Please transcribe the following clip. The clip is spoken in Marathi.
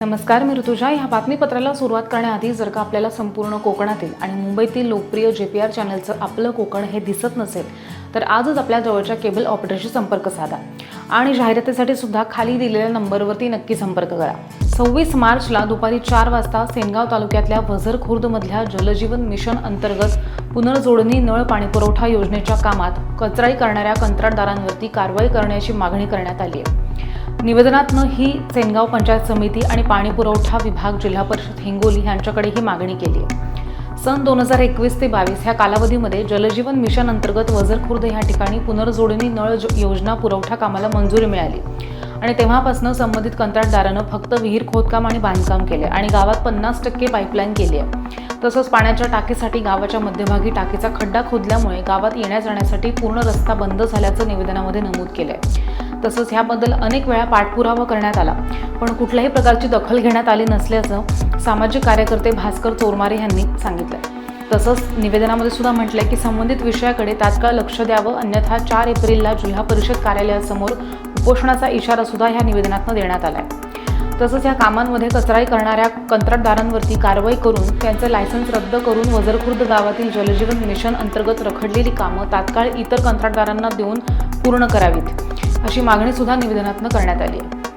नमस्कार मी ऋतुजा. ह्या बातमीपत्राला सुरुवात करण्याआधी जर का आपल्याला संपूर्ण कोकणातील आणि मुंबईतील लोकप्रिय जे पी आर चॅनलचं आपलं कोकण हे दिसत नसेल तर आजच आपल्या जवळच्या केबल ऑपरेटरशी संपर्क साधा. आणि जाहिरातीसाठी सुद्धा खाली दिलेल्या नंबरवरती नक्की संपर्क करा. सव्वीस मार्चला दुपारी चार वाजता सेनगाव तालुक्यातल्या वझर खुर्दमधल्या जलजीवन मिशन अंतर्गत पुनर्जोडणी नळ पाणीपुरवठा योजनेच्या कामात कचराई करणाऱ्या कंत्राटदारांवरती कारवाई करण्याची मागणी करण्यात आली आहे. निवेदनातनं ही सेनगाव पंचायत समिती आणि पाणी पुरवठा विभाग जिल्हा परिषद हिंगोली यांच्याकडे ही मागणी केली आहे. सन दोन हजार एकवीस ते बावीस ह्या कालावधीमध्ये जलजीवन मिशन अंतर्गत वझर खुर्द ह्या ठिकाणी पुनर्जोडणी नळ योजना पुरवठा कामाला मंजुरी मिळाली. आणि तेव्हापासून संबंधित कंत्राटदारानं फक्त विहीर खोदकाम आणि बांधकाम केले आणि गावात पन्नास टक्के पाईपलाईन केली आहे. तसंच पाण्याच्या टाकीसाठी गावाच्या मध्यभागी टाकीचा खड्डा खोदल्यामुळे गावात येण्या जाण्यासाठी पूर्ण रस्ता बंद झाल्याचं निवेदनामध्ये नमूद केलं आहे तसंच ह्याबद्दल अनेक वेळा पाठपुरावा करण्यात आला. पण कुठल्याही प्रकारची दखल घेण्यात आली नसल्याचं सामाजिक कार्यकर्ते भास्कर चोरमारे यांनी सांगितलं तसंच निवेदनामध्ये सुद्धा म्हटलंय की संबंधित विषयाकडे तात्काळ लक्ष द्यावं अन्यथा चार एप्रिलला जिल्हा परिषद कार्यालयासमोर उपोषणाचा इशारा सुद्धा ह्या निवेदनातनं देण्यात आलाय. तसंच या कामांमध्ये कचराई करणाऱ्या कंत्राटदारांवरती कारवाई करून त्यांचं लायसन्स रद्द करून वजरखुर्द गावातील जलजीवन मिशन अंतर्गत रखडलेली कामं तात्काळ इतर कंत्राटदारांना देऊन पूर्ण करावीत. अशी मागणी सुद्धा निवेदनातून करण्यात आली आहे.